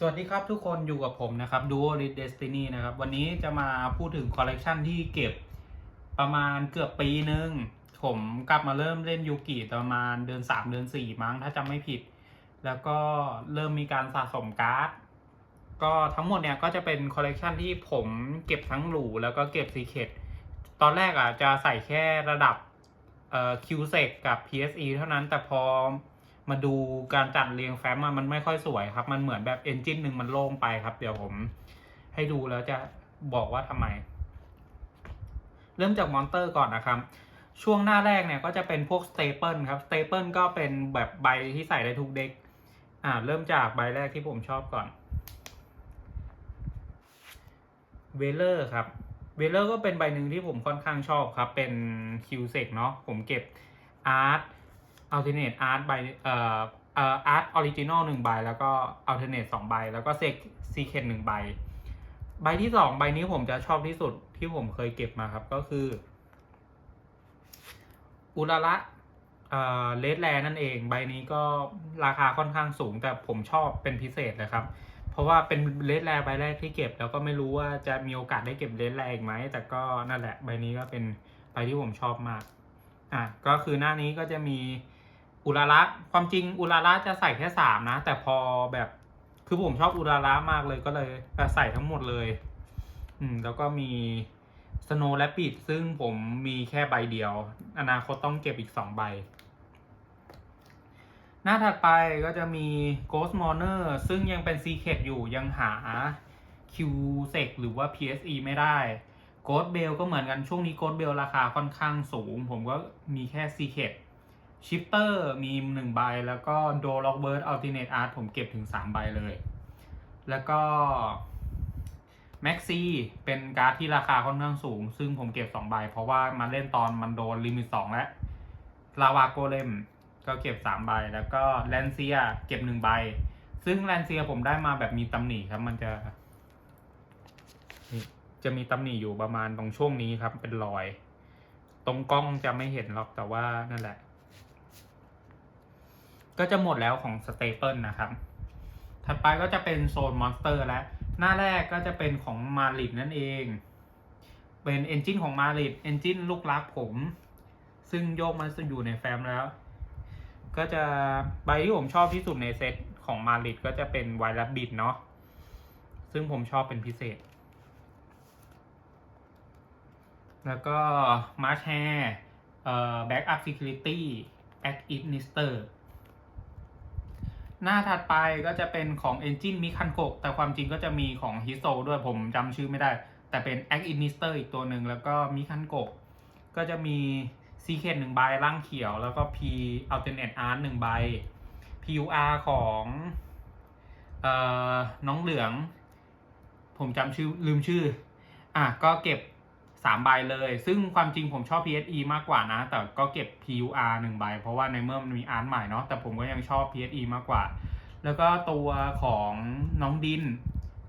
สวัสดีครับทุกคนอยู่กับผมนะครับ Duo r i d Destiny นะครับ วันนี้จะมาพูดถึงคอลเลกชันที่เก็บประมาณเกือบปีหนึ่งผมกลับมาเริ่มเล่นยูกิประมาณเดือน 3 เดือน 4 มั้งถ้าจำไม่ผิด แล้วก็เริ่มมีการสะสมการ์ด ก็ทั้งหมดเนี่ยก็จะเป็นคอลเลกชันที่ผมเก็บทั้งหลูแล้วก็เก็บซีเคดตอนแรกอะจะใส่แค่ระดับเอ่อ QSEC กับ PSE เท่านั้นแต่พอ มาดูการจัดเรียงแฟ้มมันไม่ค่อยสวยครับ มันเหมือนแบบเอนจินหนึ่งมันโล่งไปครับ เดี๋ยวผมให้ดูแล้วจะบอกว่าทำไม เริ่มจากมอนเตอร์ก่อนนะครับ ช่วงหน้าแรกเนี่ยก็จะเป็นพวกสเตเปิลครับสเตเปิลก็เป็นแบบใบที่ใส่ได้ทุกเด็ก อ่า เริ่มจากใบแรกที่ผมชอบก่อนเวเลอร์ครับเวเลอร์ก็เป็นใบหนึ่งที่ผมค่อนข้างชอบครับ เป็นคิวเซกเนาะผมเก็บอาร์ต อัลเทเนตอาร์ตใบเอ่อเอ่ออาร์ตออริจินอลหนึ่งใบ แล้วก็อัลเทเนตสองใบ แล้วก็เซกซีเคนหนึ่งใบ ใบที่สองใบนี้ผมจะชอบที่สุดที่ผมเคยเก็บมาครับก็คือ อุระละเลดแลนั่นเอง ใบนี้ก็ราคาค่อนข้างสูง แต่ผมชอบเป็นพิเศษเลยครับ เพราะว่าเป็นเลดแลใบแรกที่เก็บ แล้วก็ไม่รู้ว่าจะมีโอกาสได้เก็บเลดแลอีกไหม แต่ก็นั่นแหละใบนี้ก็เป็นใบที่ผมชอบมาก อะก็คือหน้านี้ก็จะมี อุราระความจริงอุราระจะใส่แค่สามนะ แต่พอแบบคือผมชอบอุราระมากเลยก็เลยใส่ทั้งหมดเลย อืม แล้วก็มีสโนและปิดซึ่งผมมีแค่ใบเดียว อนาคตต้องเก็บอีกสองใบ หน้าถัดไปก็จะมี Ghost Mourner ซึ่งยังเป็น Secret อยู่ยังหา Q s e c หรือว่า PSE ไม่ได้ Ghost Bell ก็เหมือนกันช่วงนี้ Ghost Bell ราคาค่อนข้างสูง ผมก็มีแค่ Secret Shifter มีหนึ่งใบ แล้วก็ Do Lock Bird Alternate Art ผมเก็บถึง3ใบเลย แล้วก็ Maxi เป็นการ์ดที่ราคาค่อนข้างสูง ซึ่งผมเก็บ2ใบ เพราะว่ามาเล่นตอนมันโดนลิมิต2แล้วลาวาโกเลมก็เก็บ3ใบ แล้วก็แลนเซียเก็บ1ใบ ซึ่งแลนเซียผมได้มาแบบมีตำหนิครับ มันจะ จะมีตำหนิอยู่ประมาณตรงช่วงนี้ครับ เป็นรอย ตรงกล้องจะไม่เห็นหรอกแต่ว่านั่นแหละ ก็จะหมดแล้วของสเตเปิลนะครับ ถัดไปก็จะเป็นโซนมอนสเตอร์แล้วหน้าแรกก็จะเป็นของมาริดนั่นเอง เป็นเอนจินของมาริดเอนจินลูกรักผม ซึ่งโยกมาอยู่ในแฟ้มแล้ว ก็จะใบที่ผมชอบที่สุดในเซตของมาริดก็จะเป็นไวรัสบิดเนาะ ซึ่งผมชอบเป็นพิเศษ แล้วก็มาร์ชแฮร์เอ่อแบ็กอัพซิคิลิตี้แอคอินนิสเตอร์ หน้าถัดไปก็จะเป็นของ Engine มิคันโกแต่ความจริงก็จะมีของ h i s o ด้วยผมจำชื่อไม่ได้ แต่เป็น a c t i n i s t e r อีกตัวหนึ่งแล้วก็มิคันโกก็จะมี c ีเคหนึ่งใบร่างเขียว แล้วก็ P Alternate Art หนึ่งใบ PUR ของเอ่อน้องเหลือง ผมจำชื่อลืมชื่อ อะก็เก็บ 3 ใบเลย ซึ่งความจริงผมชอบ PSE มากกว่านะ แต่ก็เก็บ PUR 1 ใบ เพราะว่าในเมื่อมันมีอาร์ตใหม่เนาะ แต่ผมก็ยังชอบ PSE มากกว่า แล้วก็ตัวของน้องดิน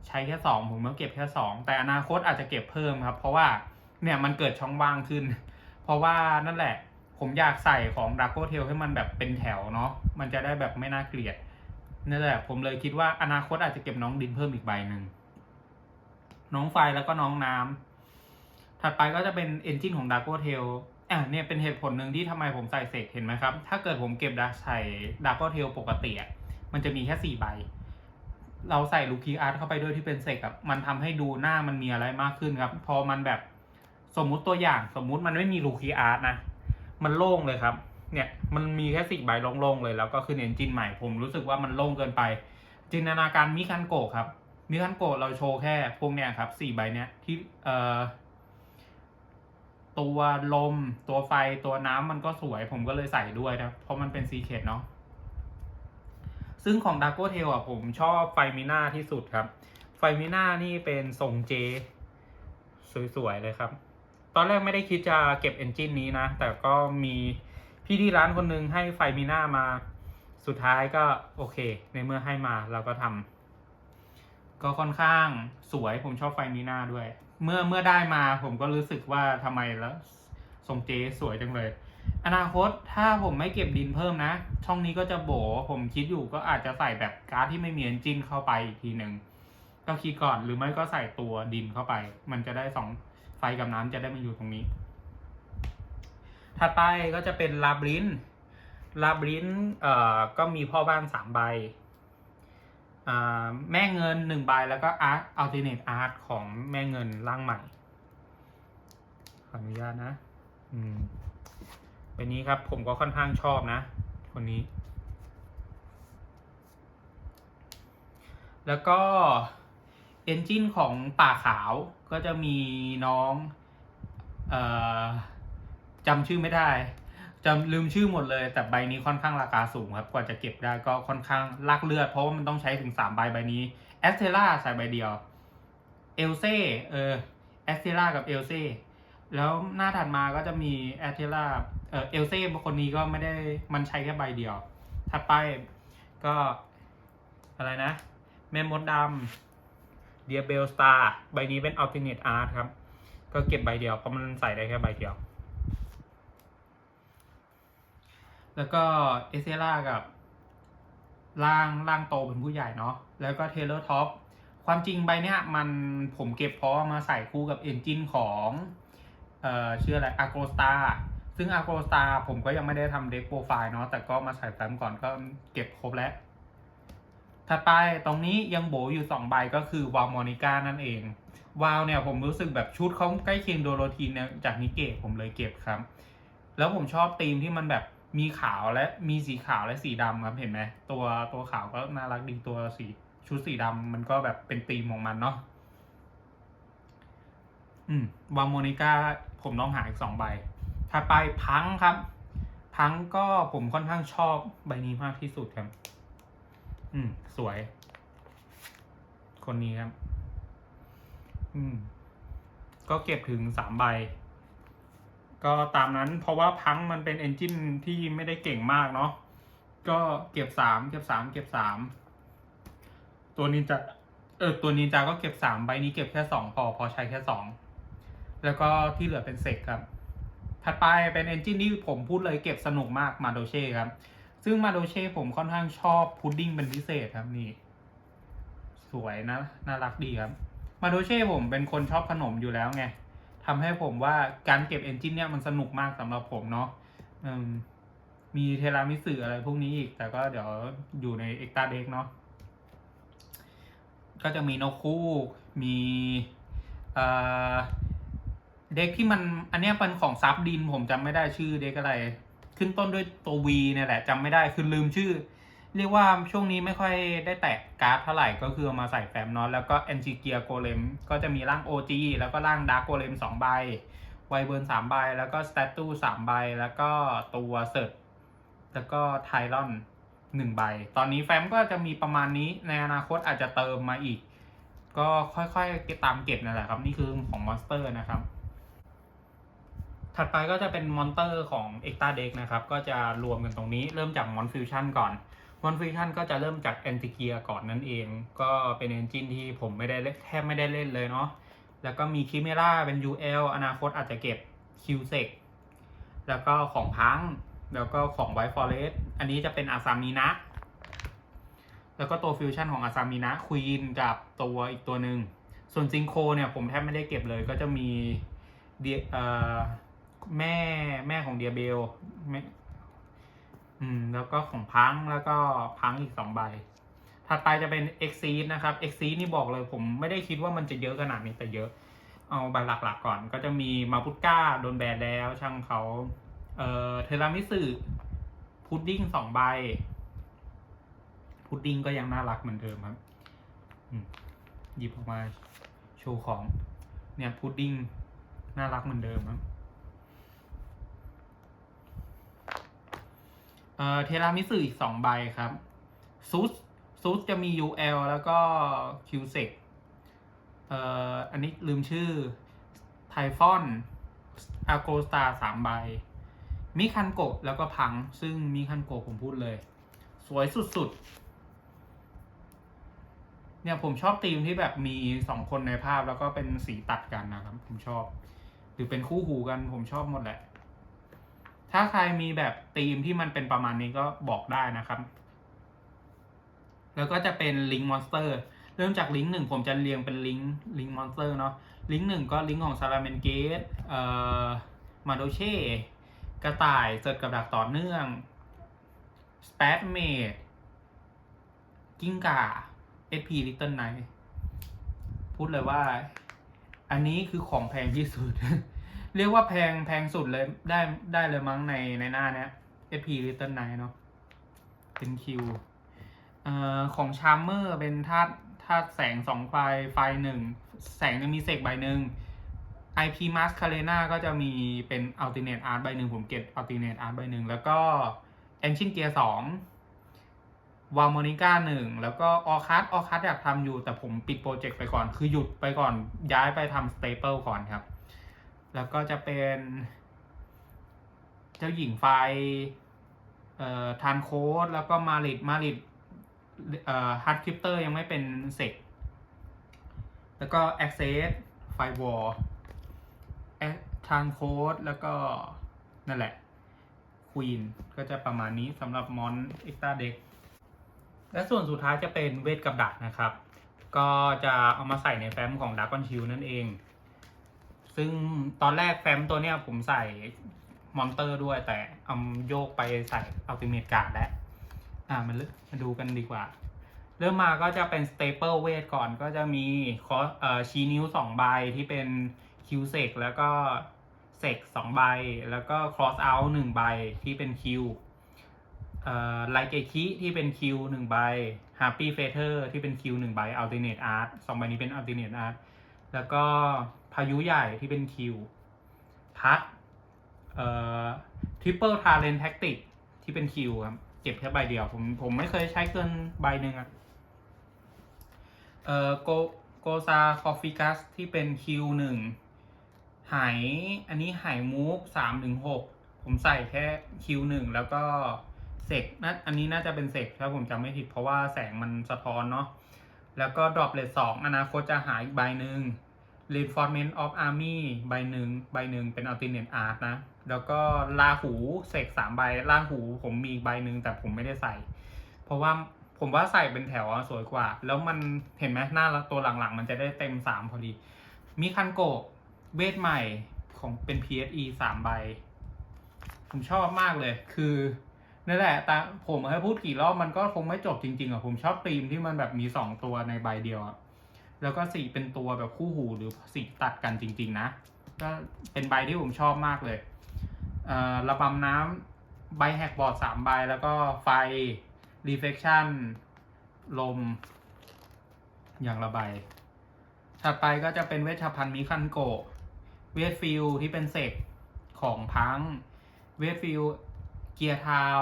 ใช้แค่ 2 ผมก็เก็บแค่ 2 แต่อนาคตอาจจะเก็บเพิ่มครับ เพราะว่าเนี่ยมันเกิดช่องว่างขึ้น เพราะว่านั่นแหละ ผมอยากใส่ของดักโกเทลให้มันแบบเป็นแถวเนาะ มันจะได้แบบไม่น่าเกลียด นั่นแหละ ผมเลยคิดว่าอนาคตอาจจะเก็บน้องดินเพิ่มอีกใบหนึ่ง น้องไฟแล้วก็น้องน้ำ ถัดไปก็จะเป็นเอนจินของ d a r k o t a i l อะเนี่ยเป็นเหตุผลหนึ่งที่ทำไมผมใส่เสกเห็นไหมครับ ถ้าเกิดผมเก็บดาใส่ d a r k o t a i l ปกติอะมันจะมีแค่สี่ใบ เราใส่ลูคีอาร์ตเข้าไปด้วยที่เป็นเสกอะมันทำให้ดูหน้ามันมีอะไรมากขึ้นครับ พอมันแบบสมมุติตัวอย่างสมมุติมันไม่มีลูคีอาร์ตนะ มันโล่งเลยครับ เนี่ยมันมีแค่สี่ใบโล่งๆเลยแล้วก็คือเอนจินใหม่ผมรู้สึกว่ามันโล่งเกินไป จินตนาการมิคันโกะครับมิคันโกะเราโชว์แค่พวกเนี้ยครับสี่ใบเนี้ยที่เอ่อ ตัวลม ตัวไฟตัวน้ำมันก็สวยผมก็เลยใส่ด้วยนะ เพราะมันเป็นซีเคดเนาะซึ่งของด a r k o t a i l อะผมชอบไฟมิน่าที่สุดครับ ไฟมิน่านี่เป็นทรงเจ สวย ๆ เลยครับ ตอนแรกไม่ได้คิดจะเก็บเอนจินนี้นะ แต่ก็มีพี่ที่ร้านคนหนึงให้ไฟมิน่ามาสุดท้ายก็โอเค ในเมื่อให้มาเราก็ทำก็ค่อนข้างสวยผมชอบไฟมีหน้าด้วย เมื่อเมื่อได้มาผมก็รู้สึกว่าทำไมแล้วทรงเจสวยจังเลย อนาคตถ้าผมไม่เก็บดินเพิ่มนะ ช่องนี้ก็จะโบผมคิดอยู่ก็อาจจะใส่แบบการ์ดที่ไม่มีเอนจินเข้าไปอีกทีหนึ่งก็คิดก่อนหรือไม่ก็ใส่ตัวดินเข้าไป มันจะได้สองไฟกับน้ำจะได้มาอยู่ตรงนี้ ถัดไปก็จะเป็นลาบรินลาบรินเอ่อก็มีพ่อบ้านสามใบ แม่เงินหนึ่งใบแล้วก็อาร์ตอัลติเนตอาร์ตของแม่เงินร่างใหม่ ขออนุญาตนะ อืมเป็นนี้ครับผมก็ค่อนข้างชอบนะ คนนี้ แล้วก็เอนจินของป่าขาวก็จะมีน้อง เอ่อจำชื่อไม่ได้ จำลืมชื่อหมดเลย แต่ใบนี้ค่อนข้างราคาสูงครับกว่าจะเก็บได้ก็ค่อนข้างลากเลือด เพราะว่ามันต้องใช้ถึงสามใบใบนี้แอสเทล่าใส่ใบเดียวเอลเซ่เออแอสเทล่ากับเอลเซ่แล้วหน้าถัดมาก็จะมีแอสเทล่าเออเอลเซ่คนนี้ก็ไม่ได้มันใช้แค่ใบเดียว ถัดไปก็อะไรนะแม่มดดำเดียเบลสตาร์ใบนี้เป็นอัลติเนตอาร์ตครับ ก็เก็บใบเดียวเพราะมันใส่ได้แค่ใบเดียว แล้วก็เอเซล่ากับร่างร่างโตเป็นผู้ใหญ่เนาะ แล้วก็เทเลอร์ท็อป ความจริงใบเนี้ยมันผมเก็บเพราะมาใส่คู่กับเอนจินของ เอ่อชื่ออะไรอาโกสตาซึ่งอาโกสตาผมก็ยังไม่ได้ทำเด็กโปรไฟล์เนาะ แต่ก็มาใส่แฟ้มก่อนก็เก็บครบแล้ว ถัดไปตรงนี้ยังโบอยู่สองใบก็คือวาลมอนิก้านั่นเอง วาวเนี่ยผมรู้สึกแบบชุดเขาใกล้เคียงโดโรธีนจากนิเกะผมเลยเก็บครับ แล้วผมชอบธีมที่มันแบบ มีขาวและมีสีขาวและสีดำครับเห็นไหมตัวตัวขาวก็น่ารักดีตัวสีชุดสีดำมันก็แบบเป็นธีมของมันเนาะอืมวาโมนิก้าผมต้องหาอีกสองใบถัดไปพังครับ พังก็ผมค่อนข้างชอบใบนี้มากที่สุดครับ อืม สวย คนนี้ครับ อืม ก็เก็บถึงสามใบ ก็ตามนั้นเพราะว่าพังมันเป็นเอนจินที่ไม่ได้เก่งมากเนาะก็เก็บสามเก็บสามเก็บสามตัวนินจาเออตัวนินจาก็เก็บสามใบนี้เก็บแค่สองพอพอใช้แค่สองแล้วก็ที่เหลือเป็นเซกครับ ถัดไปเป็นเอนจินที่ผมพูดเลยเก็บสนุกมากมาโดเช่ครับ ซึ่งมาโดเช่ผมค่อนข้างชอบพุดดิ้งเป็นพิเศษครับนี่ สวยนะ น่ารักดีครับ มาโดเช่ผมเป็นคนชอบขนมอยู่แล้วไง ทำให้ผมว่าการเก็บเอนจินเนี่ยมันสนุกมากสำหรับผมเนาะมมีเทรามิสึอะไรพวกนี้อีก แต่ก็เดี๋ยวอยู่ในเอ็กตาเด็กเนาะก็จะมีนกคู่มีเด็กที่มันอันนี้เป็นของซับดินผมจำไม่ได้ชื่อเด็กอะไร ขึ้นต้นด้วยตัววีเนี่ยแหละจำไม่ได้คือลืมชื่อ เรียกว่าช่วงนี้ไม่ค่อยได้แตะการ์ดเท่าไหร่ก็คือเอามาใส่แฟ้มเนาะแล้วก็แอนจิเกียโกเลมก็จะมีร่าง OG แล้วก็ร่างดาร์กโกเลมสองใบไวเบิร์นสามใบ แล้วก็สเตตูสามใบ แล้วก็ตัวเซิร์แล้วก็ไทรอนหนึ่งใบ ตอนนี้แฟ้มก็จะมีประมาณนี้ในอนาคตอาจจะเติมมาอีก ก็ค่อยๆตามเก็บนั่นแหละครับ นี่คือของมอนสเตอร์นะครับ ถัดไปก็จะเป็นมอนเตอร์ของ e x t r a Deck นะครับ ก็จะรวมกันตรงนี้เริ่มจากมอนฟิวชั่นก่อน มอนฟิวชั่นก็จะเริ่มจากแอนติเกียก่อนนั่นเอง ก็เป็นเอนจินที่ผมไม่ได้แทบไม่ได้เล่นเลยเนาะแล้วก็มีคิเมราเป็น UL อนาคตอาจจะเก็บ q s e c แล้วก็ของพัง แล้วก็ของไวฟอเรสอันนี้จะเป็นอาซามินะ แล้วก็ตัวฟิวชั่นของอาซามินะควีนกับตัวอีกตัวหนึ่ง ส่วนซิงโคเนี่ยผมแทบไม่ได้เก็บเลยก็จะมีเดียแม่แม่ของเดียเบล อืม แล้วก็ของพังแล้วก็พังอีกสองใบ ถัดไปจะเป็น e x c e e d นะครับ e x c e e d นี่บอกเลยผมไม่ได้คิดว่ามันจะเยอะขนาดนี้แต่เยอะ เอาใบหลักๆก่อน ก็จะมีมาพุตก้าโดนแบนแล้วช่างเขาเอ่อเทรามิสึพุดดิ้งสองใบ พุดดิ้งก็ยังน่ารักเหมือนเดิมครับหยิบออกมาโชว์ของ เนี่ยพุดดิ้งน่ารักเหมือนเดิมครับ เอ่อเทรามิสึอีกสองใบครับซูสซูสจะมี UL แล้วก็ q s e c เอ่ออันนี้ลืมชื่อไทฟอนอาโกสตาสามใบ มิคันโกะแล้วก็พัง ซึ่งมิคันโกะผมพูดเลย สวยสุดๆ เนี่ยผมชอบธีมที่แบบมีสองคนในภาพแล้วก็เป็นสีตัดกันนะครับ ผมชอบ หรือเป็นคู่หูกันผมชอบหมดแหละ ถ้าใครมีแบบธีมที่มันเป็นประมาณนี้ก็บอกได้นะครับ แล้วก็จะเป็นลิงก์มอนสเตอร์เริ่มจากลิงก์หนึ่งผมจะเรียงเป็นลิงก์ลิงก์มอนสเตอร์เนาะลิงก์หนึ่งก็ลิงก์ของซาราเมนเกตเอ่อมาโดเช่กระต่ายเสิร์ฟกับดักต่อเนื่องสเปซเมดกิ้งก่า SP Little Night พูดเลยว่า อันนี้คือของแพงที่สุด เรียกว่าแพงแพงสุดเลยได้ได้เลยมั้งในในหน้าเนี้ย SP Little Night เนาะเป็นคิวเอ่อของชาร์เมอร์เป็นธาตุธาตุแสงสองไฟไฟหนึ่งแสงจะมีเสกใบหนึ่ง IP Mask c a r e n a ก็จะมีเป็น Alternate Art ใบหนึ่งผมเก็บ Alternate Art ใบหนึ่งแล้วก็ Ancient Gear สองวาลมอนิก้าหนึ่งแล้วก็ออคัสออคัสอยากทำอยู่แต่ผมปิดโปรเจกต์ไปก่อน คือหยุดไปก่อนย้ายไปทำ Staple ก่อนครับ แล้วก็จะเป็น เจ้าหญิงไฟเอ่อทานโค้ดแล้วก็มาริดมาริดเอ่อฮาร์ดคริปเตอร์ยังไม่เป็นเสกแล้วก็ Access Firewall ทานโค้ดแล้วก็นั่นแหละ Queen ก็จะประมาณนี้สำหรับมอนเอ็กตาเด็กและส่วนสุดท้ายจะเป็นเวทกับดักนะครับ ก็จะเอามาใส่ในแฟ้มของ Dark on Shield นั่นเอง ซึ่งตอนแรกแฟ้มตัวเนี้ยผมใส่มอนเตอร์ด้วยแต่เอาโยกไปใส่อัลติเม e การ์ดแล้วอ่ามันมาดูกันดีกว่า เริ่มมาก็จะเป็น Staple เวทก่อนก็จะมีคอเอ่อชีนิ้วสองใบที่เป็นคิวเซกแล้วก็เซกสองใบ แล้วก็ cross out หนึ่งใบที่เป็นคิวเอ่อไลเกคิที่เป็นคิวหนึ่งใบ happy feather ที่เป็นคิวหนึ่งใบ alternate art สองใบนี้เป็น alternate art แล้วก็ายุใหญ่ที่เป็นคิวพัดเอ่อ triple talent tactic ที่เป็นคิวครับเก็บแค่ใบเดียว ผมผมไม่เคยใช้เกินใบหนึ่งอะเอ่อโกโกซาคอฟฟิกัสที่เป็นคิวหนึ่งหายอันนี้หายมูฟสามถึงหกผมใส่แค่คิวหนึ่งแล้วก็เสกนะอันนี้น่าจะเป็นเสกถ้าผมจำไม่ผิดเพราะว่าแสงมันสะท้อนเนาะแล้วก็ดรอปเลทสองอนาคตจะหายอีกใบหนึ่ง Reinforcement of Army ใบหนึ่งใบหนึ่งเป็น Alternate Art นะ แล้วก็ลาหูเสกสามใบลาหูผมมีอีกใบหนึ่งแต่ผมไม่ได้ใส่ เพราะว่าผมว่าใส่เป็นแถวสวยกว่า แล้วมันเห็นไหมหน้าตัวหลังๆ มันจะได้เต็มสามพอดี มีคันโกะเวทใหม่ของเป็น PSE สามใบ ผมชอบมากเลย คือนั่นแหละต่ผมให้พูดกี่รอบมันก็คงไม่จบจริงๆอะผมชอบธีมที่มันแบบมีสองตัวในใบเดียวอะ แล้วก็สีเป็นตัวแบบคู่หูหรือสีตัดกันจริง ๆ นะ ก็เป็นใบที่ผมชอบมากเลยเระบำน้ำใบแหกบอร์ดสามใบ แล้วก็ไฟ reflection ลม อย่างละใบ ถัดไปก็จะเป็นเวชภัณฑ์มิคันโกเวทฟิลที่เป็นเซกของพัง เวทฟิลเกียร์ทาว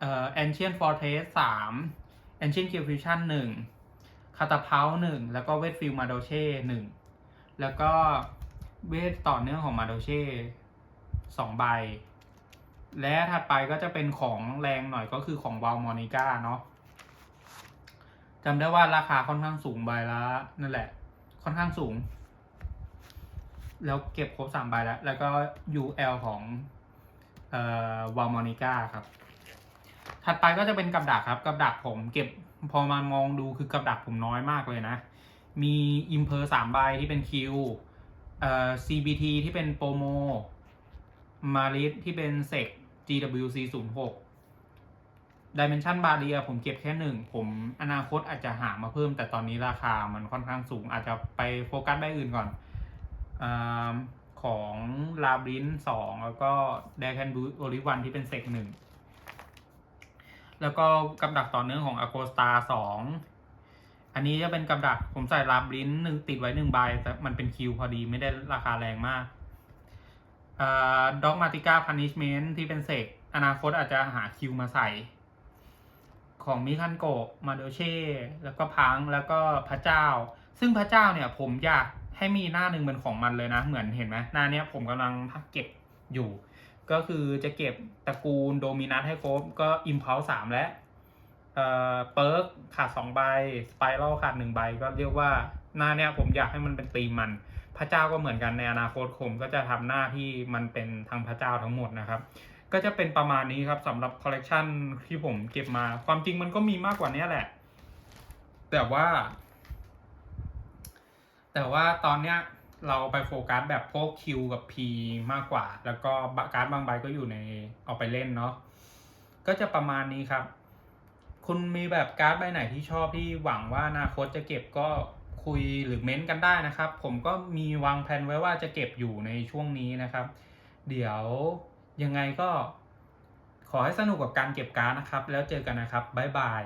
เอ่อ ancient fortress สาม ancient kill fusion หนึ่งคาตาเพาหนึ่งแล้วก็เวทฟิลมาโดเช่หนึ่งแล้วก็เวทต่อเนื่องของมาโดเช่สองใบ และถัดไปก็จะเป็นของแรงหน่อยก็คือของวาลมอนิก้าเนาะจำได้ว่าราคาค่อนข้างสูงใบละนั่นแหละ ค่อนข้างสูง แล้วเก็บครบสามใบแล้ว แล้วก็ UL ของเอ่อวาลมอนิก้าครับ ถัดไปก็จะเป็นกับดักครับ กับดักผมเก็บพอมามองดูคือกับดักผมน้อยมากเลยนะ มีอิมเพอร์สามใบที่เป็นคิวเอ่อ CBT ที่เป็นโปรโมมาริสที่เป็นเซก GWC 0 6 Dimension Barrier ผมเก็บแค่หนึ่ง ผมอนาคตอาจจะหามาเพิ่ม แต่ตอนนี้ราคามันค่อนข้างสูง อาจจะไปโฟกัสได้อื่นก่อนอของลาบรินสองแล้วก็ d ด c คนบูโอลิวันที่เป็นเซกหนึ่ง แล้วก็กับดักต่อเนื่องของ a g o s t a สองอันนี้จะเป็นกับดักผมใส่ลาบรินหนึ่งติดไว้หนึ่งใบแต่มันเป็นคิวพอดีไม่ได้ราคาแรงมากด็อกมาติก้าพันิชเมนที่เป็นเสกอนาคตอาจจะหาคิวมาใส่ ของมิคันโกะมาโดเช่ แล้วก็พังแล้วก็พระเจ้า ซึ่งพระเจ้าเนี่ยผมอยากให้มีหน้าหนึ่งเป็นของมันเลยนะ เหมือนเห็นไหมหน้าเนี้ยผมกำลังเก็บอยู่ ก็คือจะเก็บตระกูลโดมินัสให้ครบ ก็อิมพ l ลสามแล้วเอ่อเปิร์กขาดสองใบสไปรัลขาดหนึ่งใบก็เรียกว่าหน้าเนี้ยผมอยากให้มันเป็นตีมมัน พระเจ้าก็เหมือนกันในอนาคตผมก็จะทำหน้าที่มันเป็นทางพระเจ้าทั้งหมดนะครับ ก็จะเป็นประมาณนี้ครับสำหรับคอลเลกชันที่ผมเก็บมาความจริงมันก็มีมากกว่านี้แหละ แต่ว่า แต่ว่าตอนเนี้ย เราไปโฟกัสแบบพวก Q กับ P มากกว่า แล้วก็การ์ดบางใบก็อยู่ในเอาไปเล่นเนาะก็จะประมาณนี้ครับ คุณมีแบบการ์ดใบไหนที่ชอบที่หวังว่าอนาคตจะเก็บก็คุยหรือเม้นต์กันได้นะครับ ผมก็มีวางแผนไว้ว่าจะเก็บอยู่ในช่วงนี้นะครับ เดี๋ยวยังไงก็ขอให้สนุกกับการเก็บการ์ดนะครับ แล้วเจอกันนะครับบ๊ายบาย